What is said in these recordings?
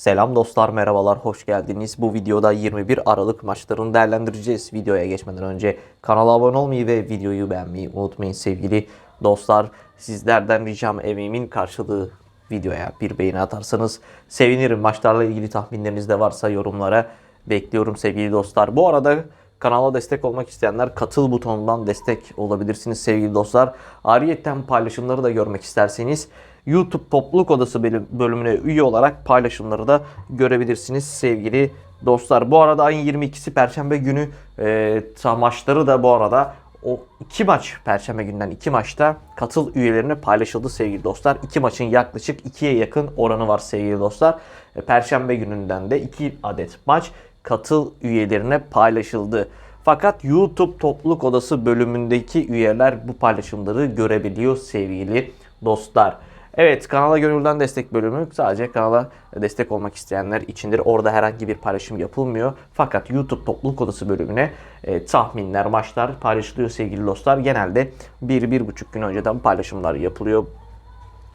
Selam dostlar, merhabalar, hoş geldiniz. Bu videoda 21 Aralık maçlarını değerlendireceğiz. Videoya geçmeden önce kanala abone olmayı ve videoyu beğenmeyi unutmayın sevgili dostlar. Sizlerden ricam emeğimin karşılığı videoya bir beğeni atarsanız sevinirim. Maçlarla ilgili tahminleriniz de varsa yorumlara bekliyorum sevgili dostlar. Bu arada Kanala destek olmak isteyenler katıl butonundan destek olabilirsiniz sevgili dostlar. Ayrıyeten paylaşımları da görmek isterseniz YouTube Topluluk Odası bölüm- bölümüne üye olarak paylaşımları da görebilirsiniz sevgili dostlar. Bu arada ayın 22'si Perşembe günü e, maçları da bu arada o iki maç Perşembe günden iki maçta katıl üyelerine paylaşıldı sevgili dostlar. İki maçın yaklaşık ikiye yakın oranı var sevgili dostlar. E, Perşembe gününden de iki adet maç katıl üyelerine paylaşıldı. Fakat YouTube Topluluk Odası bölümündeki üyeler bu paylaşımları görebiliyor sevgili dostlar. Evet kanala gönülden destek bölümü sadece kanala destek olmak isteyenler içindir. Orada herhangi bir paylaşım yapılmıyor. Fakat YouTube Topluluk Odası bölümüne e, tahminler, maçlar paylaşılıyor sevgili dostlar. Genelde 1-1,5 gün önceden paylaşımlar yapılıyor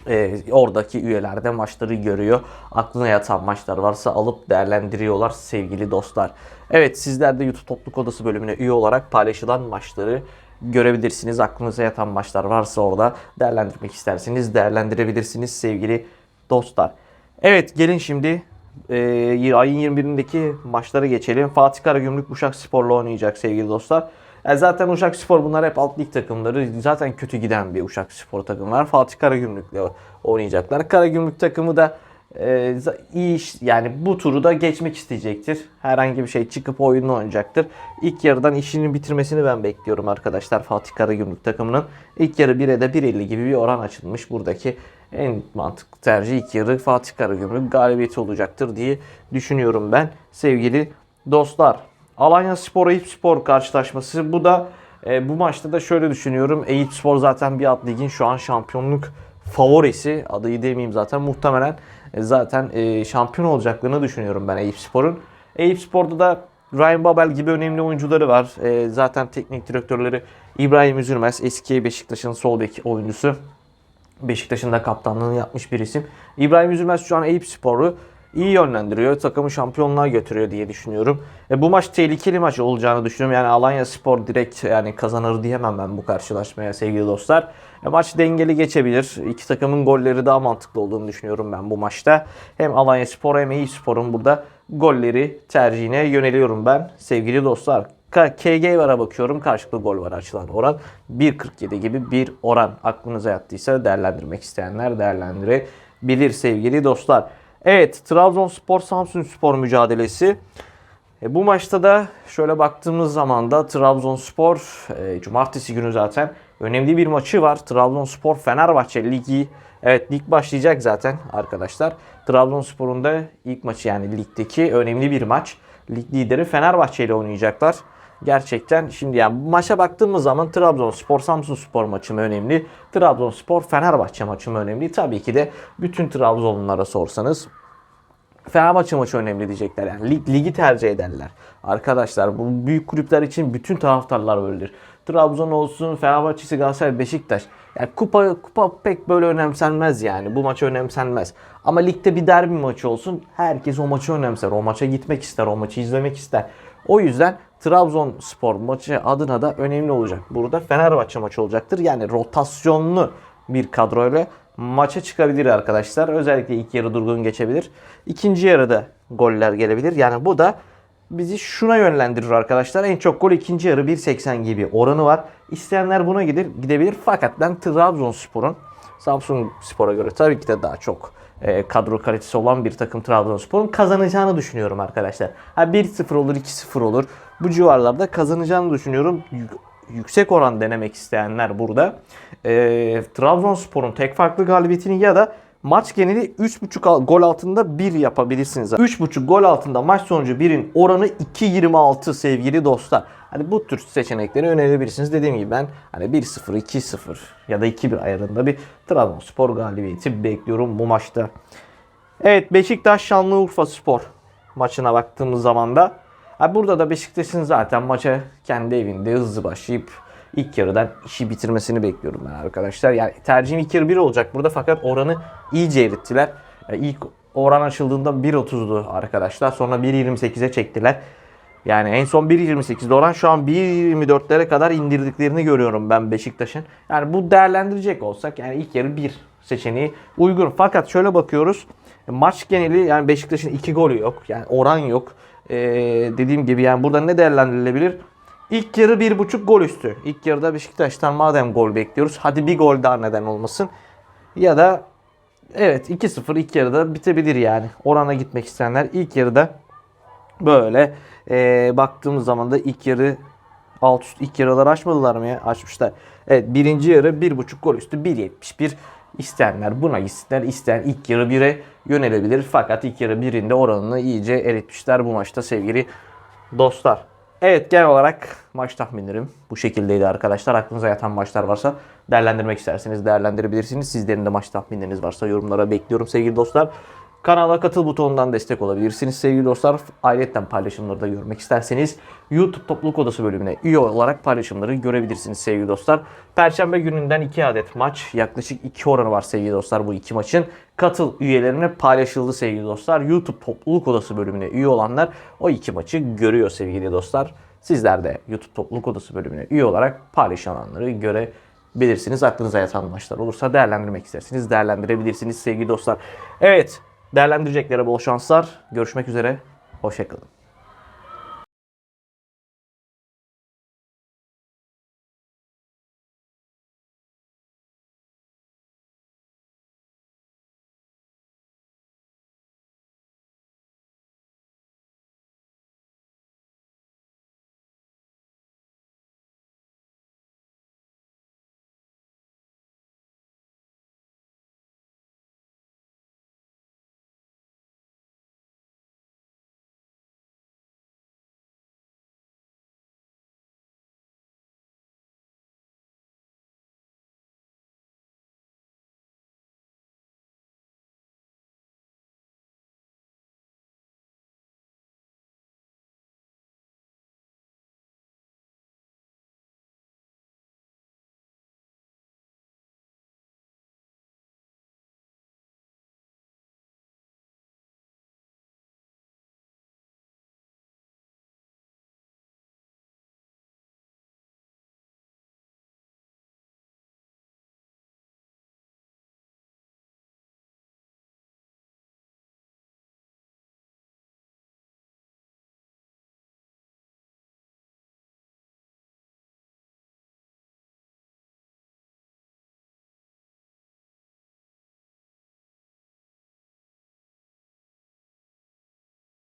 e, oradaki üyeler de maçları görüyor. Aklına yatan maçlar varsa alıp değerlendiriyorlar sevgili dostlar. Evet sizler de YouTube Topluluk Odası bölümüne üye olarak paylaşılan maçları görebilirsiniz. Aklınıza yatan maçlar varsa orada değerlendirmek isterseniz değerlendirebilirsiniz sevgili dostlar. Evet gelin şimdi e, ayın 21'indeki maçlara geçelim. Fatih Karagümrük Uşak Spor'la oynayacak sevgili dostlar. Yani zaten Uşak Spor bunlar hep alt lig takımları. Zaten kötü giden bir Uşak Spor takımı var. Fatih Karagümrük'le oynayacaklar. Karagümrük takımı da e, iyi iş yani bu turu da geçmek isteyecektir. Herhangi bir şey çıkıp oyunu oynayacaktır. İlk yarıdan işini bitirmesini ben bekliyorum arkadaşlar Fatih Karagümrük takımının. İlk yarı 1'e de 1.50 gibi bir oran açılmış. Buradaki en mantıklı tercih ilk yarı Fatih Karagümrük galibiyeti olacaktır diye düşünüyorum ben sevgili dostlar. Alanya Spor Eyüp Spor karşılaşması. Bu da e, bu maçta da şöyle düşünüyorum. Eyüp Spor zaten bir alt ligin şu an şampiyonluk favorisi. Adıyı demeyeyim zaten. Muhtemelen zaten e, şampiyon olacaklarını düşünüyorum ben Eyüp Spor'un. Eyüp Spor'da da Ryan Babel gibi önemli oyuncuları var. E, zaten teknik direktörleri İbrahim Üzülmez. Eski Beşiktaş'ın sol bek oyuncusu. Beşiktaş'ın da kaptanlığını yapmış bir isim. İbrahim Üzülmez şu an Eyüp Spor'u iyi yönlendiriyor. Takımı şampiyonluğa götürüyor diye düşünüyorum. E, bu maç tehlikeli maç olacağını düşünüyorum. Yani Alanya Spor direkt yani kazanır diyemem ben bu karşılaşmaya sevgili dostlar. E, maç dengeli geçebilir. İki takımın golleri daha mantıklı olduğunu düşünüyorum ben bu maçta. Hem Alanya Spor hem Eyüp Spor'un burada golleri tercihine yöneliyorum ben sevgili dostlar. KG vara bakıyorum. Karşılıklı gol var açılan oran. 1.47 gibi bir oran. Aklınıza yattıysa değerlendirmek isteyenler değerlendirebilir sevgili dostlar. Evet Trabzonspor Samsun Spor mücadelesi. E, bu maçta da şöyle baktığımız zaman da Trabzonspor e, cumartesi günü zaten önemli bir maçı var. Trabzonspor Fenerbahçe ligi evet lig başlayacak zaten arkadaşlar. Trabzonspor'un da ilk maçı yani ligdeki önemli bir maç. Lig lideri Fenerbahçe ile oynayacaklar. Gerçekten şimdi yani maça baktığımız zaman Trabzonspor Samsunspor maçı mı önemli? Trabzonspor Fenerbahçe maçı mı önemli? Tabii ki de bütün Trabzonlulara sorsanız Fenerbahçe maçı önemli diyecekler. Yani lig, ligi tercih ederler. Arkadaşlar bu büyük kulüpler için bütün taraftarlar böyledir. Trabzon olsun, Fenerbahçe'si, Galatasaray, Beşiktaş. Yani kupa kupa pek böyle önemsenmez yani. Bu maç önemsenmez. Ama ligde bir derbi maçı olsun. Herkes o maçı önemser. O maça gitmek ister, o maçı izlemek ister. O yüzden Trabzonspor maçı adına da önemli olacak. Burada Fenerbahçe maçı olacaktır. Yani rotasyonlu bir kadroyla maça çıkabilir arkadaşlar. Özellikle ilk yarı durgun geçebilir. İkinci yarıda goller gelebilir. Yani bu da bizi şuna yönlendirir arkadaşlar. En çok gol ikinci yarı 1.80 gibi oranı var. İsteyenler buna gider, gidebilir. Fakat ben Trabzonspor'un Samsun Spor'a göre tabii ki de daha çok e, kadro kalitesi olan bir takım Trabzonspor'un kazanacağını düşünüyorum arkadaşlar. Ha 1-0 olur, 2-0 olur. Bu civarlarda kazanacağını düşünüyorum. Yük- Yüksek oran denemek isteyenler burada. E, Trabzonspor'un tek farklı galibiyetini ya da maç geneli 3.5 al- gol altında 1 yapabilirsiniz. 3.5 gol altında maç sonucu 1'in oranı 2.26 sevgili dostlar. Hani bu tür seçenekleri önerebilirsiniz. Dediğim gibi ben hani 1-0, 2-0 ya da 2-1 ayarında bir Trabzonspor galibiyeti bekliyorum bu maçta. Evet Beşiktaş Şanlıurfa Spor maçına baktığımız zaman da ha, burada da Beşiktaş'ın zaten maça kendi evinde hızlı başlayıp ilk yarıdan işi bitirmesini bekliyorum ben arkadaşlar. Yani tercihim ilk yarı 1 olacak burada fakat oranı iyice erittiler. E, İlk oran açıldığında 1.30'du arkadaşlar. Sonra 1.28'e çektiler. Yani en son 1.28'de oran şu an 1.24'lere kadar indirdiklerini görüyorum ben Beşiktaş'ın. Yani bu değerlendirecek olsak yani ilk yarı 1 seçeneği uygun. Fakat şöyle bakıyoruz. Maç geneli yani Beşiktaş'ın 2 golü yok. Yani oran yok. Ee, dediğim gibi yani burada ne değerlendirilebilir? İlk yarı 1.5 gol üstü. İlk yarıda Beşiktaş'tan madem gol bekliyoruz. Hadi bir gol daha neden olmasın. Ya da evet 2-0 ilk yarıda bitebilir yani. Orana gitmek isteyenler ilk yarıda böyle ee, baktığımız zaman da ilk yarı alt üst ilk yarıları açmadılar mı ya? Açmışlar. Evet birinci yarı 1.5 gol üstü 1.71 isteyenler buna gitsinler. İsteyen ilk yarı 1'e yönelebilir. Fakat ilk yarı 1'inde oranını iyice eritmişler bu maçta sevgili dostlar. Evet genel olarak maç tahminlerim bu şekildeydi arkadaşlar. Aklınıza yatan maçlar varsa değerlendirmek isterseniz değerlendirebilirsiniz. Sizlerin de maç tahminleriniz varsa yorumlara bekliyorum sevgili dostlar. Kanala katıl butonundan destek olabilirsiniz sevgili dostlar. Ayrıca paylaşımları da görmek isterseniz YouTube Topluluk Odası bölümüne üye olarak paylaşımları görebilirsiniz sevgili dostlar. Perşembe gününden 2 adet maç yaklaşık 2 oranı var sevgili dostlar bu iki maçın. Katıl üyelerine paylaşıldı sevgili dostlar. YouTube Topluluk Odası bölümüne üye olanlar o iki maçı görüyor sevgili dostlar. Sizler de YouTube Topluluk Odası bölümüne üye olarak paylaşılanları görebilirsiniz. Aklınıza yatan maçlar olursa değerlendirmek isterseniz değerlendirebilirsiniz sevgili dostlar. Evet değerlendireceklere bol şanslar. Görüşmek üzere. Hoşçakalın.